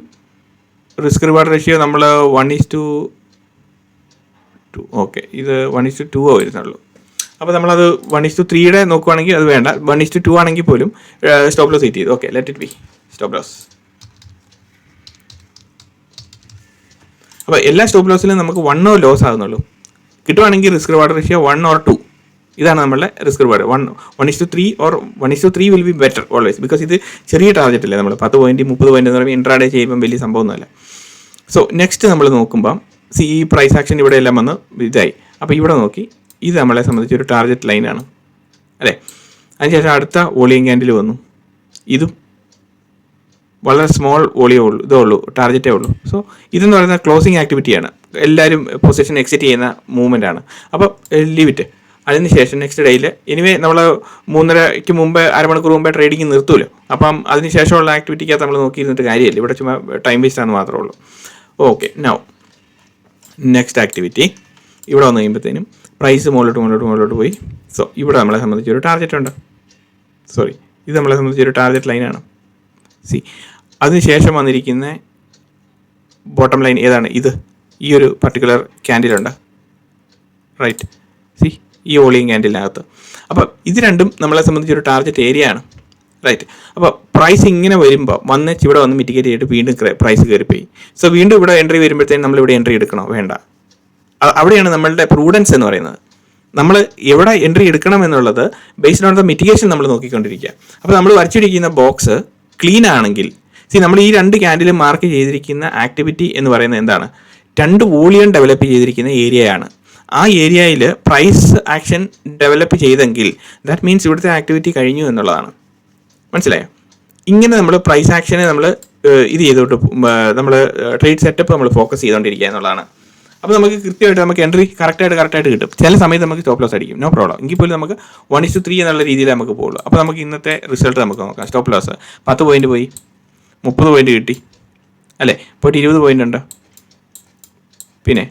റിസ്ക് റിവാർഡ് റേഷ്യോ നമ്മൾ one is to two okay ഇത് വൺ ഈസ് ടു ടു വരുന്നുള്ളൂ. അപ്പോൾ നമ്മളത് വൺ ഈസ് ടു ത്രീയുടെ നോക്കുവാണെങ്കിൽ അത് വേണ്ട. വൺ ഈസ് ടു ടു ആണെങ്കിൽ പോലും സ്റ്റോപ്പ് ലോസ് ഹീറ്റ് ചെയ്തു. Okay let it be stop loss അപ്പോൾ എല്ലാ സ്റ്റോപ്പ് ലോസിലും നമുക്ക് വൺ ലോസ് ആകുന്നുള്ളൂ കിട്ടുവാണെങ്കിൽ risk reward ratio one or two ഇതാണ് നമ്മളുടെ risk reward one one is to three or one is to three will be better always because ഇത് ചെറിയ ടാർജറ്റ് അല്ലേ നമ്മൾ പത്ത് പോയിന്റ് മുപ്പത് പോയിന്റ് എന്ന് പറയുമ്പോൾ ഇൻട്രാഡേ ചെയ്യുമ്പോൾ വലിയ സംഭവമൊന്നുമല്ല. സോ നെക്സ്റ്റ് നമ്മൾ നോക്കുമ്പം സി ഈ പ്രൈസ് ആക്ഷൻ ഇവിടെ എല്ലാം വന്ന് ഇതായി. അപ്പോൾ ഇവിടെ നോക്കി. ഇത് നമ്മളെ സംബന്ധിച്ച് ഒരു ടാർഗറ്റ് ലൈനാണ് അല്ലേ? അതിനുശേഷം അടുത്ത വോളിയം ക്യാൻഡിൽ വന്നു. ഇതും വളരെ സ്മോൾ വോളിയേ ഉള്ളൂ ഇതേ ഉള്ളൂ ടാർഗറ്റേ ഉള്ളൂ. സോ ഇതെന്ന് പറയുന്ന ക്ലോസിങ് ആക്ടിവിറ്റിയാണ് എല്ലാവരും പൊസിഷൻ എക്സിറ്റ് ചെയ്യുന്ന മൂവ്മെന്റ് ആണ്. അപ്പോൾ അതിന് ശേഷം നെക്സ്റ്റ് ഡേയിൽ ഇനിവേ നമ്മൾ മൂന്നരയ്ക്ക് മുമ്പ് അരമണിക്കൂർ മുമ്പേ ട്രേഡിങ് നിർത്തുമല്ലോ അപ്പം അതിനുശേഷമുള്ള ആക്ടിവിറ്റിക്കകത്ത് നമ്മൾ നോക്കിയിരുന്നിട്ട് കാര്യമില്ല. ഇവിടെ ചുമ്മാ ടൈം വേസ്റ്റ് ആണ് മാത്രമേ ഉള്ളൂ. ഓക്കെ നൗ നെക്സ്റ്റ് ആക്ടിവിറ്റി ഇവിടെ വന്നു കഴിയുമ്പോഴത്തേനും പ്രൈസ് മുകളിലോട്ട് മുകളിലോട്ട് മുകളിലോട്ട് പോയി. സോ ഇവിടെ നമ്മളെ സംബന്ധിച്ച് ഒരു ടാർഗറ്റ് ഉണ്ട്. സോറി ഇത് നമ്മളെ സംബന്ധിച്ച് ഒരു ടാർഗറ്റ് ലൈനാണ് സി അതിനുശേഷം വന്നിരിക്കുന്ന ബോട്ടം ലൈൻ ഏതാണ്? ഇത്. ഈ ഒരു പർട്ടിക്കുലർ ക്യാൻഡിലുണ്ട് റൈറ്റ് സി ഈ ഓളിയും ക്യാൻഡിലിനകത്ത് അപ്പോൾ ഇത് രണ്ടും നമ്മളെ സംബന്ധിച്ച് ഒരു ടാർഗറ്റ് ഏരിയ ആണ്. റൈറ്റ് അപ്പോൾ പ്രൈസ് ഇങ്ങനെ വരുമ്പോൾ വന്ന് ഇവിടെ വന്ന് മിറ്റിഗേറ്റ് ചെയ്തിട്ട് വീണ്ടും പ്രൈസ് കയറിപ്പോയി. സോ വീണ്ടും ഇവിടെ എൻട്രി വരുമ്പോഴത്തേക്കും നമ്മൾ ഇവിടെ എൻട്രി എടുക്കണോ? വേണ്ട. അവിടെയാണ് നമ്മളുടെ പ്രൂഡൻസ് എന്ന് പറയുന്നത്. നമ്മൾ എവിടെ എൻട്രി എടുക്കണം എന്നുള്ളത് ബേസ്ഡ് ഓൺ ദ മിറ്റിഗേഷൻ നമ്മൾ നോക്കിക്കൊണ്ടിരിക്കുക. അപ്പോൾ നമ്മൾ വരച്ചിരിക്കുന്ന ബോക്സ് ക്ലീൻ ആണെങ്കിൽ സി നമ്മൾ ഈ രണ്ട് ക്യാൻഡിലും മാർക്ക് ചെയ്തിരിക്കുന്ന ആക്ടിവിറ്റി എന്ന് പറയുന്നത് എന്താണ്? രണ്ട് വോളിയം ഡെവലപ്പ് ചെയ്തിരിക്കുന്ന ഏരിയയാണ് ആ ഏരിയയിൽ പ്രൈസ് ആക്ഷൻ ഡെവലപ്പ് ചെയ്തെങ്കിൽ ദാറ്റ് മീൻസ് ഇവിടുത്തെ ആക്ടിവിറ്റി കഴിഞ്ഞു എന്നുള്ളതാണ്. മനസ്സിലായോ? ഇങ്ങനെ നമ്മൾ പ്രൈസ് ആക്ഷനെ നമ്മൾ ഇത് ചെയ്തോട്ട് നമ്മൾ ട്രേഡ് സെറ്റപ്പ് നമ്മൾ ഫോക്കസ് ചെയ്തുകൊണ്ടിരിക്കുക എന്നുള്ളതാണ്. അപ്പോൾ നമുക്ക് കൃത്യമായിട്ട് നമുക്ക് എൻട്രി കറക്റ്റായിട്ട് കറക്റ്റായിട്ട് കിട്ടും. ചില സമയത്ത് നമുക്ക് സ്റ്റോപ്പ് ലോസ് അടിക്കും. നോ പ്രോബ്ലം എങ്കിൽ പോലും നമുക്ക് വൺ ഇസ് ടു ത്രീ എന്നുള്ള രീതിയിൽ നമുക്ക് പോകുള്ളൂ അപ്പോൾ നമുക്ക് ഇന്നത്തെ റിസൾട്ട് നമുക്ക് നോക്കാം. സ്റ്റോപ്പ് ലോസ് പത്ത് പോയിന്റ് പോയി. മുപ്പത് പോയിന്റ് കിട്ടി. അല്ലേ? പോയിട്ട് ഇരുപത് പോയിന്റ് ഉണ്ട്? പിന്നെ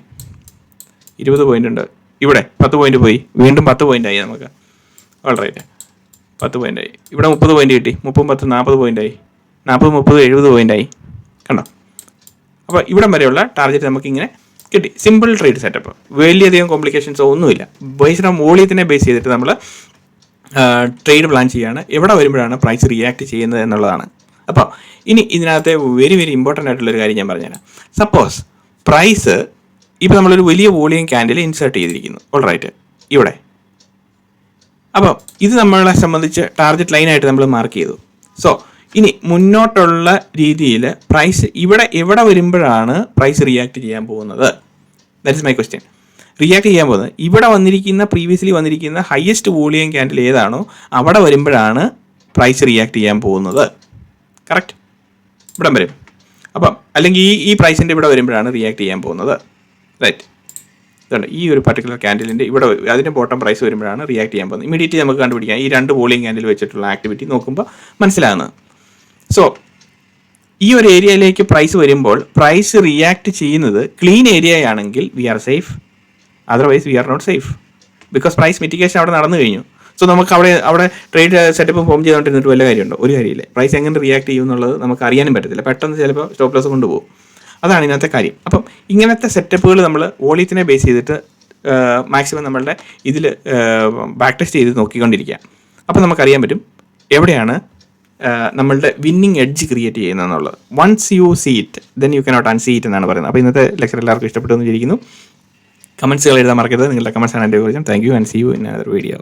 ഇരുപത് പോയിന്റ് ഉണ്ട്? ഇവിടെ പത്ത് പോയിന്റ് പോയി. വീണ്ടും പത്ത് പോയിന്റ് ആയി നമുക്ക്. ഓൾറൈറ്റ് പത്ത് പോയിന്റ് ആയി. ഇവിടെ മുപ്പത് പോയിന്റ് കിട്ടി. മുപ്പതും പത്ത് നാൽപ്പത് പോയിന്റ് ആയി. നാൽപ്പത് മുപ്പത് എഴുപത് പോയിന്റ് ആയി. കണ്ടോ? അപ്പോൾ ഇവിടം വരെയുള്ള ടാർഗറ്റ് നമുക്ക് ഇങ്ങനെ കിട്ടി. സിമ്പിൾ ട്രേഡ് സെറ്റപ്പ് വലിയധികം കോംപ്ലിക്കേഷൻസോ ഒന്നുമില്ല. ബേസ്ഡ് ഓൺ വോളിയത്തിനെ ബേസ് ചെയ്തിട്ട് നമ്മൾ ട്രേഡ് പ്ലാൻ ചെയ്യുകയാണ് എവിടെ വരുമ്പോഴാണ് പ്രൈസ് റിയാക്ട് ചെയ്യുന്നത് എന്നുള്ളതാണ്. അപ്പോൾ ഇനി ഇതിനകത്തെ വെരി വെരി ഇമ്പോർട്ടന്റ് ആയിട്ടുള്ളൊരു കാര്യം ഞാൻ പറഞ്ഞുതരാം. സപ്പോസ് പ്രൈസ് ഇപ്പോൾ നമ്മളൊരു വലിയ വോളിയം ക്യാൻഡിൽ ഇൻസേർട്ട് ചെയ്തിരിക്കുന്നു. ഓൾ റൈറ്റ് ഇവിടെ. അപ്പോൾ ഇത് നമ്മളെ സംബന്ധിച്ച് ടാർഗറ്റ് ലൈനായിട്ട് നമ്മൾ മാർക്ക് ചെയ്തു. സോ ഇനി മുന്നോട്ടുള്ള രീതിയിൽ പ്രൈസ് ഇവിടെ എവിടെ വരുമ്പോഴാണ് പ്രൈസ് റിയാക്ട് ചെയ്യാൻ പോകുന്നത്? That is my question react ചെയ്യാൻ പോകുന്നത്. ഇവിടെ വന്നിരിക്കുന്ന പ്രീവിയസ്ലി വന്നിരിക്കുന്ന ഹയസ്റ്റ് വോളിയം ക്യാൻഡിൽ ഏതാണോ അവിടെ വരുമ്പോഴാണ് പ്രൈസ് റിയാക്ട് ചെയ്യാൻ പോകുന്നത്. കറക്റ്റ് ഇവിടം വരും. അപ്പം അല്ലെങ്കിൽ ഈ ഈ പ്രൈസിന്റെ ഇവിടെ വരുമ്പോഴാണ് റിയാക്ട് ചെയ്യാൻ പോകുന്നത്. റൈറ്റ് ഇതുണ്ട് ഈ ഒരു പർട്ടിക്കുലർ ക്യാൻഡിലിന്റെ ഇവിടെ. അതിന്റെ ബോട്ടം പ്രൈസ് വരുമ്പോഴാണ് റിയാക്ട് ചെയ്യാൻ പോകുന്നത്. ഇമീഡിയറ്റ്ലി നമുക്ക് കണ്ടുപിടിക്കാം. ഈ രണ്ട് വോളിയം ക്യാൻഡിൽ വെച്ചിട്ടുള്ള ആക്ടിവിറ്റി നോക്കുമ്പോൾ മനസ്സിലാകുന്നത്. സോ ഈ ഒരു ഏരിയയിലേക്ക് പ്രൈസ് വരുമ്പോൾ പ്രൈസ് റിയാക്ട് ചെയ്യുന്നത് clean ഏരിയയാണെങ്കിൽ we are safe otherwise we are not safe because price mitigation അവിടെ നടന്നു കഴിഞ്ഞു. സോ നമുക്ക് അവിടെ അവിടെ ട്രേഡ് സെറ്റപ്പ് ഫോം ചെയ്തുകൊണ്ടിരുന്നിട്ട് വല്ല കാര്യമുണ്ടോ? ഒരു കാര്യമില്ല. പ്രൈസ് എങ്ങനെ റിയാക്ട് ചെയ്യും എന്നുള്ളത് നമുക്ക് അറിയാനും പറ്റത്തില്ല. പെട്ടെന്ന് ചിലപ്പോൾ സ്റ്റോപ്പ് ലോസ് കൊണ്ടുപോകും. അതാണ് ഇന്നത്തെ കാര്യം. അപ്പം ഇങ്ങനത്തെ സെറ്റപ്പുകൾ നമ്മൾ വോളിയത്തിനെ ബേസ് ചെയ്തിട്ട് മാക്സിമം നമ്മളുടെ ഇതിൽ ബാക്ക് ടെസ്റ്റ് ചെയ്ത് നോക്കിക്കൊണ്ടിരിക്കുക അപ്പം നമുക്കറിയാൻ പറ്റും എവിടെയാണ് നമ്മളുടെ winning edge create ചെയ്യുന്നതെന്നുള്ളത്. Once you see it then you cannot unsee it എന്നാണ് പറയുന്നത്. അപ്പോൾ ഇന്നത്തെ ലെക്ചർ എല്ലാവർക്കും ഇഷ്ടപ്പെട്ടു എന്ന് വിചാരിക്കുന്നു കമൻസുകൾ എഴുതാൻ മറക്കരുത്. നിങ്ങളുടെ കമൻസ് ആണ് എന്റെ കുറിച്ചും thank you and see you in another video